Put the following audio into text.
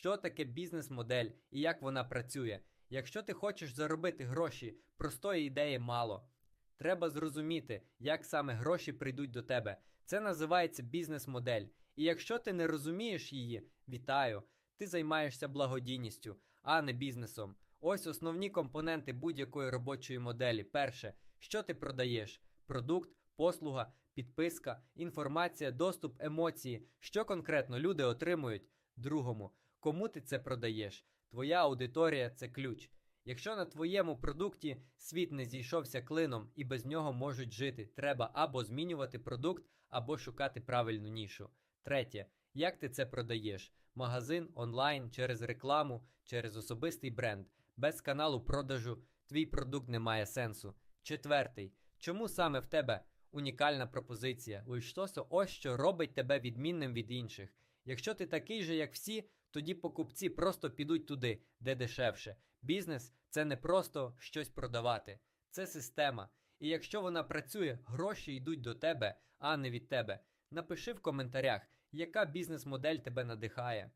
що таке бізнес-модель і як вона працює. Якщо ти хочеш заробити гроші, простої ідеї мало. Треба зрозуміти, як саме гроші прийдуть до тебе. Це називається бізнес-модель. І якщо ти не розумієш її, вітаю, ти займаєшся благодійністю, а не бізнесом. Ось основні компоненти будь-якої робочої моделі. Перше, що ти продаєш: продукт, послуга, підписка, інформація, доступ, емоції. Що конкретно люди отримують? Другому, кому ти це продаєш? Твоя аудиторія це ключ. Якщо на твоєму продукті світ не зійшовся клином і без нього можуть жити, треба або змінювати продукт, або шукати правильну нішу. Третє, як ти це продаєш? Магазин, онлайн, через рекламу, через особистий бренд, без каналу продажу твій продукт не має сенсу. Четвертий, чому саме в тебе унікальна пропозиція? Ось що, ось що робить тебе відмінним від інших. Якщо ти такий же, як всі, тоді покупці просто підуть туди, де дешевше. Бізнес це не просто щось продавати, це система. І якщо вона працює, гроші йдуть до тебе, а не від тебе. Напиши в коментарях, яка бізнес-модель тебе надихає.